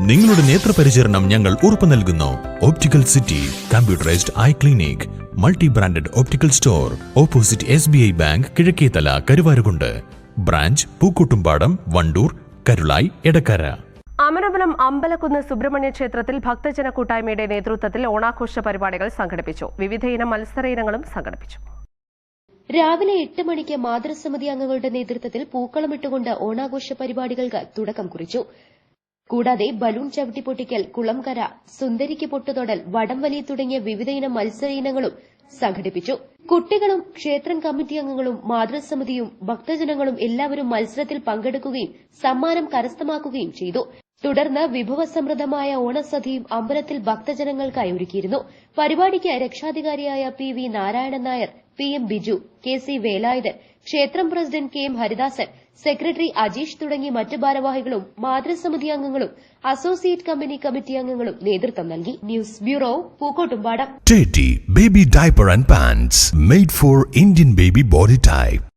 നിങ്ങളുടെ നേത്രപരിചരണം ഞങ്ങൾ ഉറപ്പു നൽകുന്നു. Optical city computerised eye clinic multi branded optical store opposite S B I bank Kizhakkethala Karuvarakundu branch Pookkottumpadam Wandoor Karulai Edakkara Amaravalam Ambalakkunnu Subrahmanya ക്ഷേത്രത്തിൽ ഭക്തജന കൂട്ടായ്മയുടെ നേതൃത്വത്തിൽ ഓണാഘോഷ പരിപാടികൾ സംഘടിപ്പിച്ചു. വിവിധയിനം മത്സര ഇനങ്ങളും സംഘടിപ്പിച്ചു. രാവിലെ എട്ട് മണിക്ക് മാതൃസമിതി അംഗങ്ങളുടെ നേതൃത്വത്തിൽ പൂക്കളമിട്ടുകൊണ്ട് ഓണാഘോഷ പരിപാടികൾക്ക് തുടക്കം കുറിച്ചു. കൂടാതെ ബലൂൺ ചവിട്ടിപ്പൊട്ടിക്കൽ കുളംകര സുന്ദരിക്ക് പൊട്ടുതൊടൽ വടംവലി തുടങ്ങിയ വിവിധയിനം മത്സര ഇനങ്ങളും സംഘടിപ്പിച്ചു. കുട്ടികളും ക്ഷേത്രം കമ്മിറ്റി അംഗങ്ങളും മാതൃസമിതിയും ഭക്തജനങ്ങളും എല്ലാവരും മത്സരത്തിൽ പങ്കെടുക്കുകയും സമ്മാനം കരസ്ഥമാക്കുകയും ചെയ്തു. തുടർന്ന് വിഭവസമൃദ്ധമായ ഓണസദ്യയും അമ്പലത്തിൽ ഭക്തജനങ്ങൾക്കായി ഒരുക്കിയിരുന്നു. പരിപാടിക്ക് രക്ഷാധികാരിയായ P V Narayanan Nair P M Biju K C Velayudhan ക്ഷേത്രം president K M Haridasan secretary Ajeesh തുടങ്ങി മറ്റ് ഭാരവാഹികളും മാതൃസമിതി അംഗങ്ങളും അസോസിയേറ്റ് കമ്പനി കമ്മിറ്റി അംഗങ്ങളും നേതൃത്വം നൽകി news bureau Pookkottumpadam baby diaper and pants made for Indian baby body type.